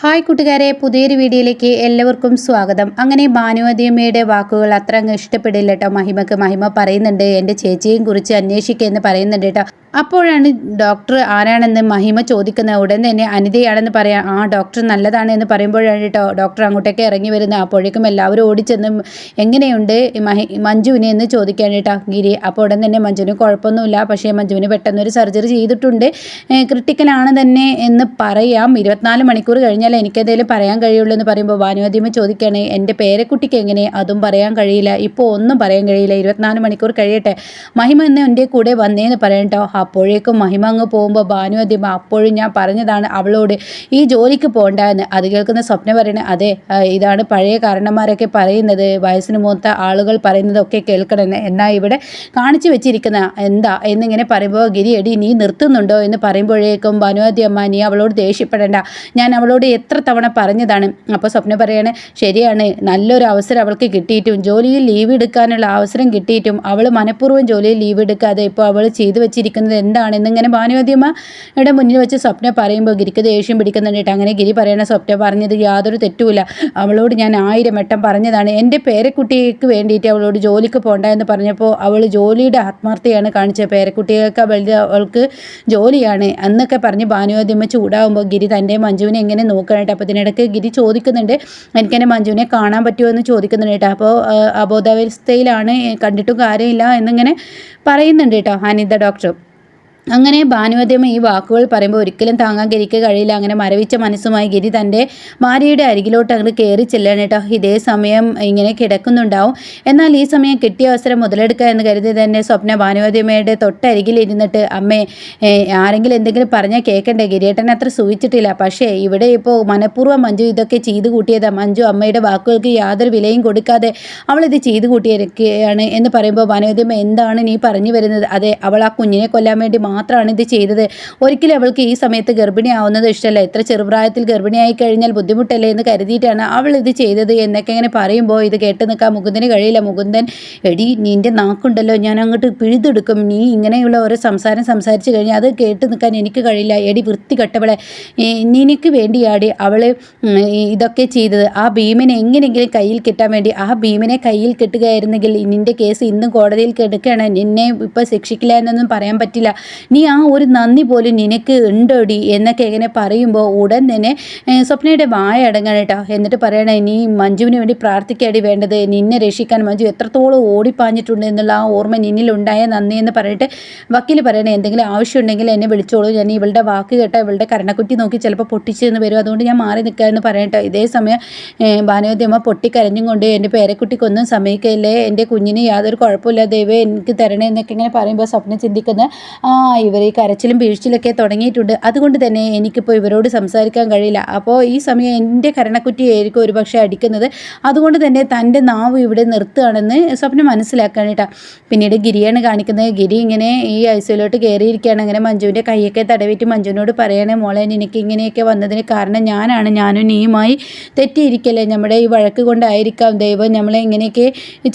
Hi കൂട്ടുകാരെ പുതിയൊരു വീഡിയോയിലേക്ക് എല്ലാവർക്കും സ്വാഗതം. അങ്ങനെ ഭാനുവതിയമ്മയുടെ വാക്കുകൾ അത്ര അങ്ങ് ഇഷ്ടപ്പെടില്ല കേട്ടോ മഹിമക്ക് മഹിമ പറയുന്നുണ്ട്. എന്റെ ചേച്ചിയെയും കുറിച്ച് അന്വേഷിക്കുക എന്ന് പറയുന്നുണ്ട് കേട്ടോ അപ്പോഴാണ് ഡോക്ടർ ആരാണെന്ന് മഹിമ ചോദിക്കുന്നത് ഉടൻ തന്നെ അനിതയാണെന്ന് പറയാം ആ ഡോക്ടർ നല്ലതാണ് എന്ന് പറയുമ്പോഴാണ് കേട്ടോ ഡോക്ടർ അങ്ങോട്ടേക്ക് ഇറങ്ങി വരുന്നത്. അപ്പോഴേക്കും എല്ലാവരും ഓടിച്ചെന്ന് എങ്ങനെയുണ്ട് മഹി മഞ്ജുവിനെ? എന്ന് ചോദിക്കാൻ കേട്ടോ ഗിരി. അപ്പോൾ ഉടൻ തന്നെ മഞ്ജുവിന് കുഴപ്പമൊന്നുമില്ല. പക്ഷേ മഞ്ജുവിന് പെട്ടെന്നൊരു സർജറി ചെയ്തിട്ടുണ്ട്. ക്രിട്ടിക്കലാണ് തന്നെ എന്ന് പറയാം. ഇരുപത്തിനാല് മണിക്കൂർ കഴിഞ്ഞാൽ എനിക്കെന്തെങ്കിലും പറയാൻ കഴിയുള്ളൂ എന്ന് പറയുമ്പോൾ ഭാനുവതിയമ്മ ചോദിക്കുകയാണ് എന്റെ പേരക്കുട്ടിക്ക് എങ്ങനെ? അതും പറയാൻ കഴിയില്ല. ഇപ്പോൾ ഒന്നും പറയാൻ കഴിയില്ല. ഇരുപത്തിനാല് മണിക്കൂർ കഴിയട്ടെ. മഹിമ എന്ന് എന്റെ കൂടെ വന്നേന്ന് പറയാം കേട്ടോ അപ്പോഴേക്കും മഹിമ അങ്ങ് പോകുമ്പോൾ ഭാനുവതിമ അപ്പോഴും ഞാൻ പറഞ്ഞതാണ് അവളോട്. ഈ ജോലിക്ക് പോകണ്ടെന്ന് അത് കേൾക്കുന്ന സ്വപ്ന പറയണ അതെ ഇതാണ് പഴയ കാരണന്മാരൊക്കെ പറയുന്നത്. വയസ്സിന് മൂത്ത ആളുകൾ പറയുന്നതൊക്കെ കേൾക്കണം എന്നാൽ ഇവിടെ കാണിച്ചു വെച്ചിരിക്കുന്ന എന്താ? എന്നിങ്ങനെ പറയുമ്പോൾ ഗിരി എടി നീ നിർത്തുന്നുണ്ടോ? എന്ന് പറയുമ്പോഴേക്കും ഭാനുവതി അമ്മ നീ അവളോട് ദേഷ്യപ്പെടേണ്ട. ഞാൻ അവളോട് എത്ര തവണ പറഞ്ഞതാണ്. അപ്പോൾ സ്വപ്ന പറയാണ് ശരിയാണ്. നല്ലൊരു അവസരം അവൾക്ക് കിട്ടിയിട്ടും ജോലിയിൽ ലീവ് എടുക്കാനുള്ള അവസരം കിട്ടിയിട്ടും അവൾ മനഃപൂർവം ജോലിയിൽ ലീവ് എടുക്കാതെ ഇപ്പോൾ അവൾ ചെയ്തു വെച്ചിരിക്കുന്നത് എന്താണെന്ന് എന്നിങ്ങനെ ഭാനുവതിയമ്മയുടെ മുന്നിൽ വെച്ച് സ്വപ്ന പറയുമ്പോൾ ഗിരിക്ക് ദേഷ്യം പിടിക്കുന്നുണ്ട്. അങ്ങനെ ഗിരി പറയണ സ്വപ്ന പറഞ്ഞത് യാതൊരു തെറ്റുമില്ല. അവളോട് ഞാൻ ആയിരം വട്ടം പറഞ്ഞതാണ്. എന്റെ പേരക്കുട്ടിക്ക് വേണ്ടിയിട്ട് അവളോട് ജോലിക്ക് പോകണ്ട എന്ന് പറഞ്ഞപ്പോൾ അവൾ ജോലിയുടെ ആത്മാർത്ഥയാണ് കാണിച്ചത്. പേരക്കുട്ടികൾക്ക് വലുത് അവൾക്ക് ജോലിയാണ് എന്നൊക്കെ പറഞ്ഞ് ഭാനുവതിയമ്മ ചൂടാകുമ്പോൾ ഗിരി തന്റെ മഞ്ജുവിനെ എങ്ങനെ നോക്കാനായിട്ട് അപ്പോൾ ഇതിനിടയ്ക്ക് ഗിരി ചോദിക്കുന്നുണ്ട് എനിക്കെന്നെ മഞ്ജുവിനെ കാണാൻ പറ്റുമോ? എന്ന് ചോദിക്കുന്നുണ്ട് കേട്ടോ. അപ്പോൾ അബോധാവസ്ഥയിലാണ് കണ്ടിട്ടും കാര്യമില്ല എന്നിങ്ങനെ പറയുന്നുണ്ട് കേട്ടോ അനിത ഡോക്ടർ. അങ്ങനെ ഭാനുവദ്യമ ഈ വാക്കുകൾ പറയുമ്പോൾ ഒരിക്കലും താങ്ങാൻ ഗിരിക്ക് കഴിയില്ല. അങ്ങനെ മരവിച്ച മനസ്സുമായി ഗിരി തന്റെ ഭാര്യയുടെ അരികിലോട്ട് അങ്ങോട്ട് കയറി ചെല്ലാണ് കേട്ടോ. ഇതേ സമയം ഇങ്ങനെ കിടക്കുന്നുണ്ടാവും. എന്നാൽ ഈ സമയം കിട്ടിയ അവസരം മുതലെടുക്കുക എന്ന് കരുതി തന്നെ സ്വപ്ന ഭാനുവദ്യമയുടെ തൊട്ടരികിൽ ഇരുന്നിട്ട് അമ്മേ ആരെങ്കിലും എന്തെങ്കിലും പറഞ്ഞാൽ കേൾക്കണ്ടേ? ഗിരിയേട്ടൻ അത്ര സൂചിച്ചിട്ടില്ല. പക്ഷേ ഇവിടെ ഇപ്പോൾ മനഃപൂർവം മഞ്ജു ഇതൊക്കെ ചെയ്തു കൂട്ടിയതാ. മഞ്ജു അമ്മയുടെ വാക്കുകൾക്ക് യാതൊരു വിലയും കൊടുക്കാതെ അവളിത് ചെയ്തു കൂട്ടിയിരിക്കുകയാണ് എന്ന് പറയുമ്പോൾ ഭാനുവദ്യമ എന്താണ് നീ പറഞ്ഞു വരുന്നത്? അതെ അവൾ ആ കുഞ്ഞിനെ കൊല്ലാൻ വേണ്ടി മാത്രമാണ് ഇത് ചെയ്തത്. ഒരിക്കലും അവൾക്ക് ഈ സമയത്ത് ഗർഭിണിയാവുന്നത് ഇഷ്ടമല്ല എത്ര ചെറുപ്രായത്തിൽ ഗർഭിണിയായി കഴിഞ്ഞാൽ ബുദ്ധിമുട്ടല്ലേ എന്ന് കരുതിയിട്ടാണ് അവൾ ഇത് ചെയ്തത് എന്നൊക്കെ ഇങ്ങനെ പറയുമ്പോൾ ഇത് കേട്ട് നിൽക്കാൻ മുകുന്ദന് കഴിയില്ല. മുകുന്ദൻ എടി നിന്റെ നാക്കുണ്ടല്ലോ. ഞാൻ അങ്ങോട്ട് പിഴുതെടുക്കും. നീ ഇങ്ങനെയുള്ള ഓരോ സംസാരം സംസാരിച്ച് കഴിഞ്ഞാൽ അത് കേട്ട് നിൽക്കാൻ എനിക്ക് കഴിയില്ല. എടി വൃത്തി കെട്ടവളെ നിനക്ക് വേണ്ടിയാടി അവൾ ഇതൊക്കെ ചെയ്തത്. ആ ഭീമനെ എങ്ങനെയെങ്കിലും കയ്യിൽ കിട്ടാൻ വേണ്ടി ആ ഭീമനെ കയ്യിൽ കിട്ടുകയായിരുന്നെങ്കിൽ നിന്റെ കേസ് ഇന്നും കോടതിയിൽ കിടക്കുകയാണ്. നിന്നെ ഇപ്പോൾ ശിക്ഷിക്കില്ല എന്നൊന്നും പറയാൻ പറ്റില്ല. നീ ആ ഒരു നന്ദി പോലും നിനക്ക് ഉണ്ടോടി എന്നൊക്കെ ഇങ്ങനെ പറയുമ്പോൾ ഉടൻ തന്നെ സ്വപ്നയുടെ വായ അടങ്ങണം കേട്ടോ എന്നിട്ട് പറയണേ നീ മഞ്ജുവിന് വേണ്ടി പ്രാർത്ഥിക്കാടി വേണ്ടത്. നിന്നെ രക്ഷിക്കാൻ മഞ്ജു എത്രത്തോളം ഓടിപ്പാഞ്ഞിട്ടുണ്ട് എന്നുള്ള ആ ഓർമ്മ നിന്നിലുണ്ടായ നന്ദി എന്ന് പറഞ്ഞിട്ട് വക്കീൽ പറയണേ എന്തെങ്കിലും ആവശ്യമുണ്ടെങ്കിൽ എന്നെ വിളിച്ചോളൂ. ഞാൻ ഇവളുടെ വാക്ക് കേട്ട ഇവളുടെ കരണക്കുറ്റി നോക്കി ചിലപ്പോൾ പൊട്ടിച്ചെന്ന് വരും. അതുകൊണ്ട് ഞാൻ മാറി നിൽക്കുക എന്ന് പറയട്ടെ ഇതേ സമയം ഭാനുവതിയമ്മ പൊട്ടിക്കരഞ്ഞും കൊണ്ട് എന്റെ പേരക്കുട്ടിക്കൊന്നും സമയക്കല്ലേ എന്റെ കുഞ്ഞിന് യാതൊരു കുഴപ്പമില്ല ദൈവം എനിക്ക് തരണേ എന്നൊക്കെ ഇങ്ങനെ പറയുമ്പോൾ സ്വപ്നം ചിന്തിക്കുന്ന ആ ഇവർ ഈ കരച്ചിലും വീഴ്ചയിലൊക്കെ തുടങ്ങിയിട്ടുണ്ട്. അതുകൊണ്ട് തന്നെ എനിക്കിപ്പോൾ ഇവരോട് സംസാരിക്കാൻ കഴിയില്ല. അപ്പോൾ ഈ സമയം എന്റെ കരണക്കുറ്റിയായിരിക്കും ഒരുപക്ഷെ അടിക്കുന്നത്. അതുകൊണ്ട് തന്നെ തന്റെ നാവ് ഇവിടെ നിർത്തുകയാണെന്ന് സ്വപ്നം മനസ്സിലാക്കാൻ പിന്നീട് ഗിരിയാണ് കാണിക്കുന്നത്. ഗിരി ഇങ്ങനെ ഈ ഐസിയിലോട്ട് കയറിയിരിക്കുകയാണ്. അങ്ങനെ മഞ്ജുവിന്റെ കൈയൊക്കെ തടവിട്ട് മഞ്ജുവിനോട് പറയണേ മോളെ എനിക്ക് ഇങ്ങനെയൊക്കെ വന്നതിന് കാരണം ഞാനാണ്. ഞാനും നീയുമായി തെറ്റിയിരിക്കല്ലേ. നമ്മുടെ ഈ വഴക്ക് കൊണ്ടായിരിക്കാം. ദൈവം നമ്മളെ ഇങ്ങനെയൊക്കെ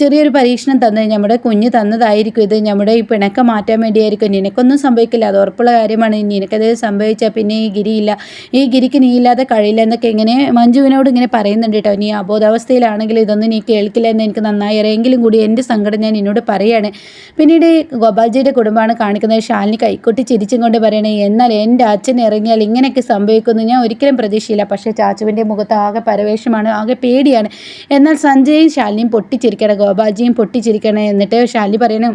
ചെറിയൊരു പരീക്ഷണം തന്നത് നമ്മുടെ കുഞ്ഞ് തന്നതായിരിക്കും ഇത്. നമ്മുടെ ഈ പിണക്കം മാറ്റാൻ വേണ്ടിയായിരിക്കും. നിനക്കൊന്നും സംഭവിക്കില്ല. അത് ഉറപ്പുള്ള കാര്യമാണ്. നിനക്കത് സംഭവിച്ചാൽ പിന്നെ ഈ ഗിരിയില്ല. ഈ ഗിരിക്ക് നീ ഇല്ലാതെ കഴിയില്ല എന്നൊക്കെ ഇങ്ങനെ മഞ്ജുവിനോട് ഇങ്ങനെ പറയുന്നുണ്ട് കേട്ടോ. നീ അബോധാവസ്ഥയിലാണെങ്കിൽ ഇതൊന്നും നീ കേൾക്കില്ല എന്ന് എനിക്ക് നന്നായി അറിയെങ്കിലും കൂടി എന്റെ സങ്കടം ഞാൻ എന്നോട് പറയാണ്. പിന്നീട് ഗോപാൽജിയുടെ കുടുംബമാണ് കാണിക്കുന്നത്. ഷാലിനി കൈക്കൊട്ടി ചിരിച്ചും കൊണ്ട് പറയണേ എന്നാൽ എന്റെ അച്ഛൻ ഇറങ്ങിയാൽ ഇങ്ങനെയൊക്കെ സംഭവിക്കുന്നു ഞാൻ ഒരിക്കലും പ്രതീക്ഷയില്ല പക്ഷേ ചാച്ചുവിന്റെ മുഖത്ത് ആകെ പരവേശമാണ് ആകെ പേടിയാണ്. എന്നാൽ സഞ്ജയും ശാലിനിയും പൊട്ടിച്ചിരിക്കണം ഗോപാൽജിയും പൊട്ടിച്ചിരിക്കണം എന്നിട്ട് ശാലിനി പറയണം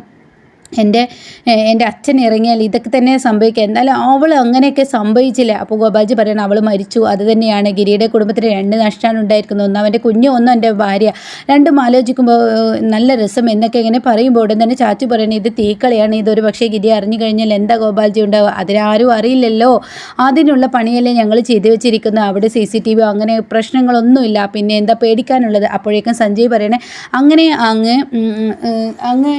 എന്റെ എന്റെ അച്ഛൻ ഇറങ്ങിയാൽ ഇതൊക്കെ തന്നെ സംഭവിക്കുക. എന്നാലും അവൾ അങ്ങനെയൊക്കെ സംഭവിച്ചില്ല. അപ്പോൾ ഗോപാൽജി പറയണം അവൾ മരിച്ചു. അത് തന്നെയാണ്. ഗിരിയുടെ കുടുംബത്തിന് രണ്ട് നഷ്ടമാണ് ഉണ്ടായിരിക്കുന്നത് ഒന്ന് അവന്റെ കുഞ്ഞ് ഒന്നും എന്റെ ഭാര്യ. രണ്ടും ആലോചിക്കുമ്പോൾ നല്ല രസം എന്നൊക്കെ ഇങ്ങനെ പറയുമ്പോൾ ഉടൻ തന്നെ ചാച്ചു പറയണേ ഇത് തീക്കളിയാണ്. ഇതൊരു പക്ഷേ ഗിരി അറിഞ്ഞു കഴിഞ്ഞാൽ എന്താ ഗോപാൽജി ഉണ്ടാവുക? അതിനാരും അറിയില്ലല്ലോ. അതിനുള്ള പണിയല്ലേ ഞങ്ങൾ ചെയ്തു വെച്ചിരിക്കുന്നത്. അവിടെ സി സി ടി വി അങ്ങനെ പ്രശ്നങ്ങളൊന്നുമില്ല. പിന്നെ എന്താ പേടിക്കാനുള്ളത്? അപ്പോഴേക്കും സഞ്ജയ് പറയണേ അങ്ങനെ അങ്ങ് അങ്ങ്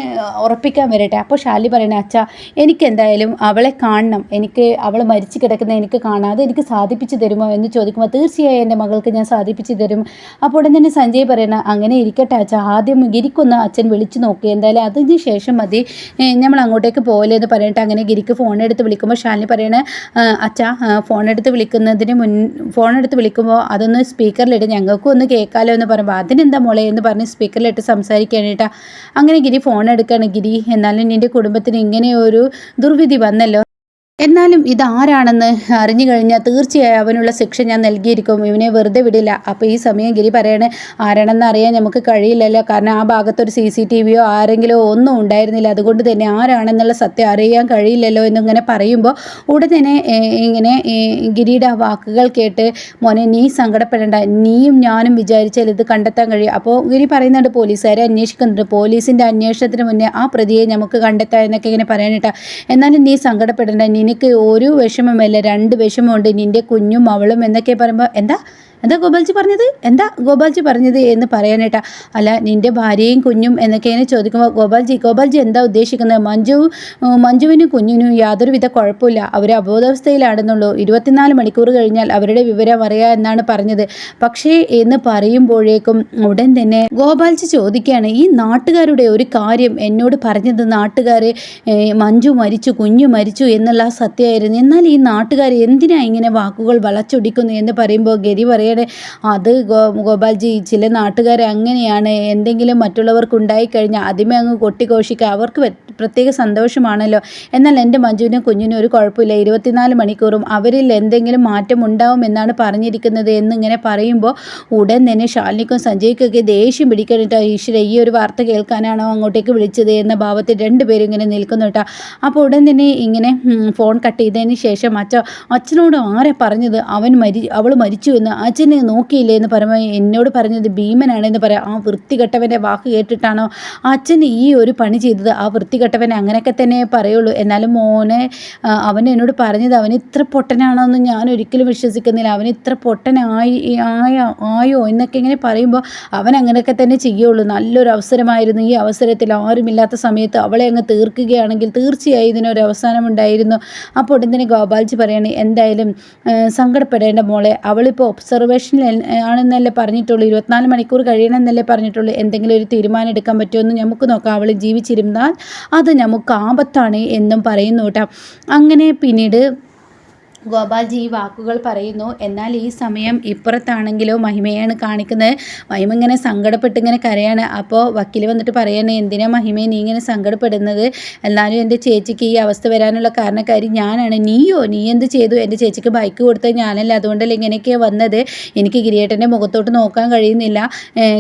ഉറപ്പിക്കാൻ വരട്ടെ. കേട്ടെ അപ്പോൾ ഷാലി പറയണേ അച്ഛാ എനിക്ക് എന്തായാലും അവളെ കാണണം. എനിക്ക് അവൾ മരിച്ചു കിടക്കുന്ന എനിക്ക് കാണാം. അത് എനിക്ക് സാധിപ്പിച്ചു തരുമോ? എന്ന് ചോദിക്കുമ്പോൾ തീർച്ചയായും എന്റെ മകൾക്ക് ഞാൻ സാധിപ്പിച്ചു തരും. അപ്പോൾ ഉടൻ തന്നെ സഞ്ജയ് പറയണ അങ്ങനെ ഇരിക്കട്ടെ അച്ഛാ. ആദ്യം ഗിരിക്കൊന്ന് അച്ഛൻ വിളിച്ചു നോക്കി. എന്തായാലും അതിന് ശേഷം മതി. നമ്മൾ അങ്ങോട്ടേക്ക് പോകലേ എന്ന് പറഞ്ഞിട്ട് അങ്ങനെ ഗിരിക്ക് ഫോൺ എടുത്ത് വിളിക്കുമ്പോൾ ഷാലിനി പറയണേ അച്ഛാ ഫോൺ എടുത്ത് വിളിക്കുന്നതിന് മുൻ ഫോൺ എടുത്ത് വിളിക്കുമ്പോൾ അതൊന്ന് സ്പീക്കറിലിട്ട് ഞങ്ങൾക്കും ഒന്ന് കേൾക്കാലോ എന്ന് പറയുമ്പോൾ അതിനെന്താ മോളെ? എന്ന് പറഞ്ഞ് സ്പീക്കറിലിട്ട് സംസാരിക്കാനായിട്ടാ. അങ്ങനെ ഗിരി ഫോൺ എടുക്കുകയാണ് ഗിരി. എന്നാലും നിന്റെ കുടുംബത്തിന് ഇങ്ങനെ ഒരു ദുർവിധി വന്നല്ലോ? എന്നാലും ഇതാരാണെന്ന് അറിഞ്ഞു കഴിഞ്ഞാൽ തീർച്ചയായും അവനുള്ള ശിക്ഷ ഞാൻ നൽകിയിരിക്കും. ഇവനെ വെറുതെ വിടില്ല. അപ്പോൾ ഈ സമയം ഗിരി പറയണേ ആരാണെന്ന് അറിയാൻ നമുക്ക് കഴിയില്ലല്ലോ. കാരണം ആ ഭാഗത്തൊരു സി സി ടി വിയോ ആരെങ്കിലോ ഒന്നും ഉണ്ടായിരുന്നില്ല. അതുകൊണ്ട് തന്നെ ആരാണെന്നുള്ള സത്യം അറിയാൻ കഴിയില്ലല്ലോ എന്നിങ്ങനെ പറയുമ്പോൾ ഉടനെ ഇങ്ങനെ ഗിരിയുടെ ആ വാക്കുകൾ കേട്ട് മോനെ നീ സങ്കടപ്പെടേണ്ട. നീയും ഞാനും വിചാരിച്ചാൽ ഇത് കണ്ടെത്താൻ കഴിയും. അപ്പോൾ ഗിരി പറയുന്നുണ്ട് പോലീസുകാരെ അന്വേഷിക്കുന്നുണ്ട്. പോലീസിന്റെ അന്വേഷണത്തിന് മുന്നേ ആ പ്രതിയെ നമുക്ക് കണ്ടെത്താം എന്നൊക്കെ ഇങ്ങനെ പറയാനിട്ടാ. എന്നാലും നീ സങ്കടപ്പെടേണ്ട. നീ നിനക്ക് ഒരു വിഷമമല്ല രണ്ട് വിഷമമുണ്ട്. നിന്റെ കുഞ്ഞും അവളും എന്നൊക്കെ പറയുമ്പോൾ എന്താ? എന്താ ഗോപാൽജി പറഞ്ഞത്? എന്താ ഗോപാൽജി പറഞ്ഞത് എന്ന് പറയാനേട്ടാ അല്ല നിന്റെ ഭാര്യയും കുഞ്ഞും എന്നൊക്കെയാണ് ചോദിക്കുമ്പോൾ ഗോപാൽജി ഗോപാൽജി എന്താ ഉദ്ദേശിക്കുന്നത്? മഞ്ജു മഞ്ജുവിനും കുഞ്ഞിനും യാതൊരുവിധ കുഴപ്പമില്ല. അവർ അബോധാവസ്ഥയിലാണെന്നുള്ളൂ. ഇരുപത്തിനാല് മണിക്കൂർ കഴിഞ്ഞാൽ അവരുടെ വിവരം അറിയാം എന്നാണ് പറഞ്ഞത്. പക്ഷേ എന്ന് പറയുമ്പോഴേക്കും ഉടൻ തന്നെ ഗോപാൽജി ചോദിക്കുകയാണ് ഈ നാട്ടുകാരുടെ ഒരു കാര്യം എന്നോട് പറഞ്ഞത് നാട്ടുകാർ മഞ്ജു മരിച്ചു കുഞ്ഞു മരിച്ചു എന്നുള്ള സത്യമായിരുന്നു. എന്നാൽ ഈ നാട്ടുകാർ എന്തിനാ ഇങ്ങനെ വാക്കുകൾ വളച്ചൊടിക്കുന്നു? എന്ന് പറയുമ്പോൾ ഗതി പറയും പറയണേ അത് ഗോപാൽജി ചില നാട്ടുകാരെ അങ്ങനെയാണ് എന്തെങ്കിലും മറ്റുള്ളവർക്ക് ഉണ്ടായിക്കഴിഞ്ഞാൽ ആദ്യമേ അങ്ങ് കൊട്ടിഘോഷിക്കുക. അവർക്ക് പ്രത്യേക സന്തോഷമാണല്ലോ. എന്നാൽ എന്റെ മഞ്ജുവിനും കുഞ്ഞിനും ഒരു കുഴപ്പമില്ല. ഇരുപത്തിനാല് മണിക്കൂറും അവരിൽ എന്തെങ്കിലും മാറ്റം ഉണ്ടാവും എന്നാണ് പറഞ്ഞിരിക്കുന്നത് എന്നിങ്ങനെ പറയുമ്പോൾ ഉടൻ തന്നെ ശാലിനിക്കും സഞ്ജയ്ക്കൊക്കെ ദേഷ്യം പിടിക്കണിട്ടോ ഈശ്വര ഈ ഒരു വാർത്ത കേൾക്കാനാണോ അങ്ങോട്ടേക്ക് വിളിച്ചത്? എന്ന ഭാവത്തിൽ രണ്ടുപേരും ഇങ്ങനെ നിൽക്കുന്നു കേട്ടോ. അപ്പോൾ ഉടൻ തന്നെ ഇങ്ങനെ ഫോൺ കട്ട് ചെയ്തതിന് ശേഷം അച്ഛ അച്ഛനോട് ആരെ പറഞ്ഞത്? അവൻ മരി അവൾ മരിച്ചു എന്ന് അച്ഛനെ നോക്കിയില്ലേ എന്ന് പറയുമ്പോൾ എന്നോട് പറഞ്ഞത് ഭീമനാണെന്ന് പറയാം. ആ വൃത്തികെട്ടവന്റെ വാക്ക് കേട്ടിട്ടാണോ അച്ഛൻ ഈ ഒരു പണി ചെയ്തത്? ആ വൃത്തികെട്ടവൻ അങ്ങനെയൊക്കെ തന്നെ പറയുള്ളൂ. എന്നാലും മോനെ അവൻ എന്നോട് പറഞ്ഞത് അവൻ ഇത്ര പൊട്ടനാണോന്ന് ഞാൻ ഒരിക്കലും വിശ്വസിക്കുന്നില്ല. അവൻ ഇത്ര പൊട്ടനായി ആയോ ആയോ എന്നൊക്കെ ഇങ്ങനെ പറയുമ്പോൾ അവൻ അങ്ങനെയൊക്കെ തന്നെ ചെയ്യുള്ളൂ. നല്ലൊരു അവസരമായിരുന്നു ഈ അവസരത്തിൽ. ആരുമില്ലാത്ത സമയത്ത് അവളെ അങ്ങ് തീർക്കുകയാണെങ്കിൽ തീർച്ചയായും ഇതിനൊരു അവസാനം ഉണ്ടായിരുന്നു. അപ്പോൾ ഉടൻ തന്നെ ഗോപാൽജി പറയണേ എന്തായാലും സങ്കടപ്പെടേണ്ട മോളെ അവളിപ്പോൾ ഒബ്സർവേഷനിൽ ആണെന്നല്ലേ പറഞ്ഞിട്ടുള്ളൂ. ഇരുപത്തിനാല് മണിക്കൂർ കഴിയണമെന്നല്ലേ പറഞ്ഞിട്ടുള്ളൂ. എന്തെങ്കിലും ഒരു തീരുമാനം എടുക്കാൻ പറ്റുമെന്ന് നമുക്ക് നോക്കാം. അവൾ ജീവിച്ചിരുന്നാൽ അത് നമുക്ക് ആപത്താണ് എന്നും പറയുന്നു കേട്ടോ. അങ്ങനെ പിന്നീട് ഗോപാൽജി ഈ വാക്കുകൾ പറയുന്നു. എന്നാൽ ഈ സമയം ഇപ്പുറത്താണെങ്കിലോ മഹിമയാണ് കാണിക്കുന്നത്. മഹിമ ഇങ്ങനെ സങ്കടപ്പെട്ട് ഇങ്ങനെ കരയാണ്. അപ്പോൾ വക്കീൽ വന്നിട്ട് പറയണേ എന്തിനാ മഹിമയെ നീ ഇങ്ങനെ സങ്കടപ്പെടുന്നത്? എന്നാലും എന്റെ ചേച്ചിക്ക് ഈ അവസ്ഥ വരാനുള്ള കാരണക്കാരി ഞാനാണ്. നീയോ? നീ എന്ത് ചെയ്തു? എന്റെ ചേച്ചിക്ക് ബൈക്ക് കൊടുത്തത് ഞാനല്ല. അതുകൊണ്ടല്ല ഇങ്ങനെയൊക്കെ വന്നത്? എനിക്ക് ഗിരിയേട്ടന്റെ മുഖത്തോട്ട് നോക്കാൻ കഴിയുന്നില്ല.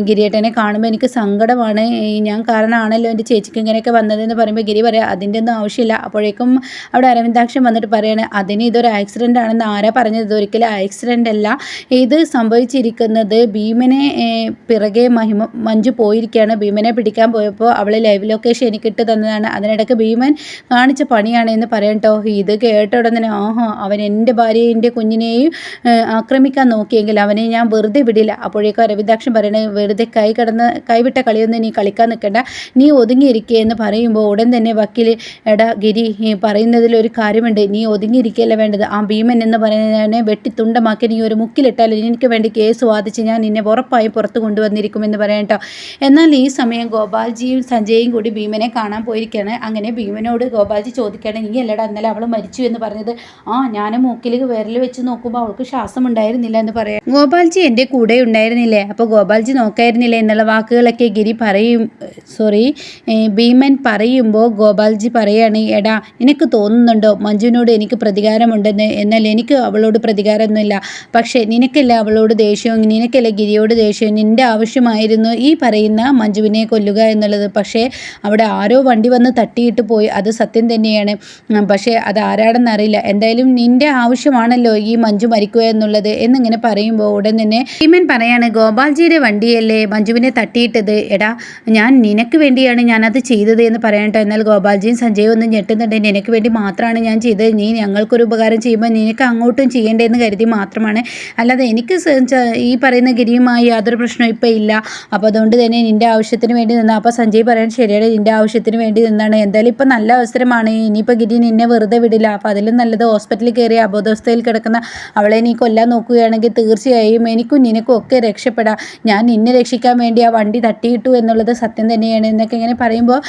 ഗിരിയേട്ടനെ കാണുമ്പോൾ എനിക്ക് സങ്കടമാണ്. ഞാൻ കാരണമാണല്ലോ എന്റെ ചേച്ചിക്ക് ഇങ്ങനെയൊക്കെ വന്നതെന്ന് പറയുമ്പോൾ ഗിരി പറയാം അതിന്റെ ഒന്നും ആവശ്യമില്ല. അപ്പോഴേക്കും അവിടെ അരവിന്ദാക്ഷൻ വന്നിട്ട് പറയാണ് അതിന് ഇതൊരു ആക്സിഡന്റ് ആണെന്ന് ആരാ പറഞ്ഞത്? ഇതൊരിക്കലും ആക്സിഡന്റ് അല്ല. ഇത് സംഭവിച്ചിരിക്കുന്നത് ഭീമനെ പിറകെ മഹിമ മഞ്ജു പോയിരിക്കുകയാണ്. ഭീമനെ പിടിക്കാൻ പോയപ്പോൾ അവൾ ലൈവ് ലൊക്കേഷൻ എനിക്ക് ഇട്ട് തന്നതാണ്. അതിനിടയ്ക്ക് ഭീമൻ കാണിച്ച പണിയാണ് എന്ന് പറയട്ടോ ഇത് കേട്ട ഉടനെ ഓഹോ അവൻ എന്റെ ഭാര്യയെ എന്റെ കുഞ്ഞിനെയും ആക്രമിക്കാൻ നോക്കിയെങ്കിൽ അവനെ ഞാൻ വെറുതെ വിടില്ല. അപ്പോഴേക്കും അരവിന്ദാക്ഷൻ പറയണേ വെറുതെ കൈ കടന്ന് കൈവിട്ട കളിയൊന്നും നീ കളിക്കാൻ നിൽക്കണ്ട. നീ ഒതുങ്ങിയിരിക്കുക എന്ന് പറയുമ്പോൾ ഉടൻ തന്നെ വക്കീൽ എടാ ഗിരി പറയുന്നതിൽ ഒരു കാര്യമുണ്ട്. നീ ഒതുങ്ങിയിരിക്കുകയല്ല വേണ്ടത്? ആ ഭീമൻ എന്ന് പറയുന്നതിനെ വെട്ടിത്തുണ്ടമാക്കി നീ ഒരു മുക്കിലിട്ടാൽ എനിക്ക് വേണ്ടി കേസ് വാദിച്ച് ഞാൻ നിന്നെ ഉറപ്പായും പുറത്ത് കൊണ്ടുവന്നിരിക്കുമെന്ന് പറയാം കേട്ടോ. എന്നാൽ ഈ സമയം ഗോപാൽജിയും സഞ്ജയും കൂടി ഭീമനെ കാണാൻ പോയിരിക്കുകയാണ്. അങ്ങനെ ഭീമനോട് ഗോപാൽജി ചോദിക്കുകയാണ് നീ അല്ലടാ ഇന്നലെ അവൾ മരിച്ചു എന്ന് പറഞ്ഞത്. ആ ഞാൻ മൂക്കിൽ വിരൽ വെച്ച് നോക്കുമ്പോൾ അവൾക്ക് ശ്വാസം ഉണ്ടായിരുന്നില്ല എന്ന് പറയാം. ഗോപാൽജി എന്റെ കൂടെ ഉണ്ടായിരുന്നില്ലേ? അപ്പോൾ ഗോപാൽജി നോക്കായിരുന്നില്ലേ? എന്നുള്ള വാക്കുകളൊക്കെ ഗിരി പറയും സോറി ഭീമൻ പറയുമ്പോൾ ഗോപാൽജി പറയാണ് എടാ നിനക്ക് തോന്നുന്നുണ്ടോ? മഞ്ജുവിനോട് എനിക്ക് പ്രതികാരമുണ്ടെന്ന്. എന്നാൽ എനിക്ക് അവളോട് പ്രതികാരമൊന്നുമില്ല. പക്ഷേ നിനക്കല്ല അവളോട് ദേഷ്യവും നിനക്കല്ല ഗിരിയോട് ദേഷ്യവും നിന്റെ ആവശ്യമായിരുന്നു ഈ പറയുന്ന മഞ്ജുവിനെ കൊല്ലുക എന്നുള്ളത്. പക്ഷേ അവിടെ ആരോ വണ്ടി വന്ന് തട്ടിയിട്ട് പോയി. അത് സത്യം തന്നെയാണ്. പക്ഷേ അത് ആരാണെന്ന് അറിയില്ല. എന്തായാലും നിന്റെ ആവശ്യമാണല്ലോ ഈ മഞ്ജു മരിക്കുക എന്നുള്ളത് എന്നിങ്ങനെ പറയുമ്പോൾ ഉടൻ തന്നെ ഭീമൻ പറയാണ് ഗോപാൽജിയുടെ വണ്ടിയല്ലേ മഞ്ജുവിനെ തട്ടിയിട്ടത്? എടാ ഞാൻ നിനക്ക് വേണ്ടിയാണ് ഞാനത് ചെയ്തത് എന്ന് പറയട്ടോ എന്നാൽ ഗോപാൽജിയും സഞ്ജയും ഒന്നും ഞെട്ടുന്നുണ്ട് നിനക്ക് വേണ്ടി മാത്രമാണ് ഞാൻ ചെയ്തത്. നീ ഞങ്ങൾക്കൊരു ഉപകാരം ചെയ്യും ചെയ്യുമ്പോൾ നിനക്ക് അങ്ങോട്ടും ചെയ്യേണ്ടതെന്ന് കരുതി മാത്രമാണ്. അല്ലാതെ എനിക്ക് ഈ പറയുന്ന ഗിരിയുമായി യാതൊരു പ്രശ്നവും ഇപ്പം ഇല്ല. അപ്പോൾ അതുകൊണ്ട് തന്നെ നിന്റെ ആവശ്യത്തിന് വേണ്ടി നിന്ന അപ്പോൾ സഞ്ജയ് പറയാൻ ശരിയാണ് നിന്റെ ആവശ്യത്തിന് വേണ്ടി നിന്നാണ്. എന്തായാലും ഇപ്പം നല്ല അവസരമാണ്. ഇനിയിപ്പോൾ ഗിരി നിന്നെ വെറുതെ വിടില്ല. അപ്പോൾ അതിലും നല്ലത് ഹോസ്പിറ്റലിൽ കയറി അബോധാവസ്ഥയിൽ കിടക്കുന്ന അവളെ നീ കൊല്ലാൻ നോക്കുകയാണെങ്കിൽ തീർച്ചയായും എനിക്കും നിനക്കും ഒക്കെ രക്ഷപ്പെടാം. ഞാൻ നിന്നെ രക്ഷിക്കാൻ വേണ്ടി ആ വണ്ടി തട്ടിയിട്ടു എന്നുള്ളത് സത്യം തന്നെയാണ് എന്നൊക്കെ ഇങ്ങനെ പറയുമ്പോൾ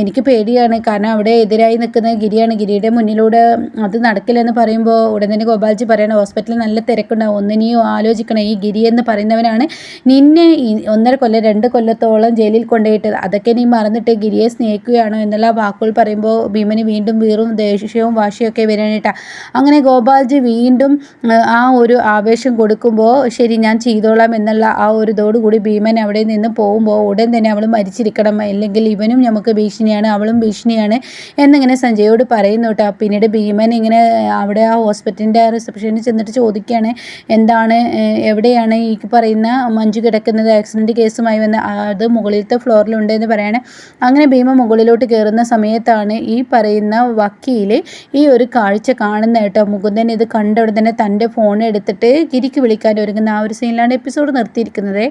എനിക്ക് പേടിയാണ്. കാരണം അവിടെ എതിരായി നിൽക്കുന്ന ഗിരിയാണ്. ഗിരിയുടെ മുന്നിലൂടെ അത് നടക്കില്ലെന്ന് പറയുമ്പോൾ ഉടൻ തന്നെ ഗോപാൽജി പറയണം ഹോസ്പിറ്റലിൽ നല്ല തിരക്കുണ്ടാവും. ഒന്നിനെയും ആലോചിക്കണം ഈ ഗിരി എന്ന് പറയുന്നവനാണ് നിന്നെ ഒന്നര കൊല്ലം രണ്ട് കൊല്ലത്തോളം ജയിലിൽ കൊണ്ടുപോയിട്ടത് അതൊക്കെ നീ മറന്നിട്ട് ഗിരിയെ സ്നേഹിക്കുകയാണോ എന്നുള്ള വാക്കുകൾ പറയുമ്പോൾ ഭീമന് വീണ്ടും വീറും ദേഷ്യവും വാശിയൊക്കെ വരാനിട്ട അങ്ങനെ ഗോപാൽജി വീണ്ടും ആ ഒരു ആവേശം കൊടുക്കുമ്പോൾ ശരി ഞാൻ ചെയ്തോളാം എന്നുള്ള ആ ഒരു ഇതോടുകൂടി ഭീമൻ അവിടെ നിന്ന് പോകുമ്പോൾ ഉടൻ തന്നെ അവൾ മരിച്ചിരിക്കണം. അല്ലെങ്കിൽ ഇവനും നമുക്ക് ഭീഷണിയാണ് അവളും ഭീഷണിയാണ് എന്നിങ്ങനെ സഞ്ജയോട് പറയുന്നു കേട്ടോ പിന്നീട് ഭീമൻ ഇങ്ങനെ അവിടെ ആ ഹോസ്പിറ്റലിന്റെ റിസപ്ഷനിൽ ചെന്നിട്ട് ചോദിക്കുകയാണ് എന്താണ് എവിടെയാണ് ഈ പറയുന്ന മഞ്ജു കിടക്കുന്നത്? ആക്സിഡന്റ് കേസുമായി വന്ന് അത് മുകളിലത്തെ ഫ്ലോറിലുണ്ട് എന്ന് പറയാണ്. അങ്ങനെ ഭീമ മുകളിലോട്ട് കയറുന്ന സമയത്താണ് ഈ പറയുന്ന വക്കീൽ ഈ ഒരു കാഴ്ച കാണുന്ന കേട്ടോ. മുകുന്ദൻ ഇത് കണ്ട ഉടനെ തന്നെ തന്റെ ഫോൺ എടുത്തിട്ട് ഗിരിക്ക് വിളിക്കാൻ ഒരുങ്ങുന്ന ആ ഒരു സീനിലാണ് എപ്പിസോഡ് നിർത്തിയിരിക്കുന്നത്.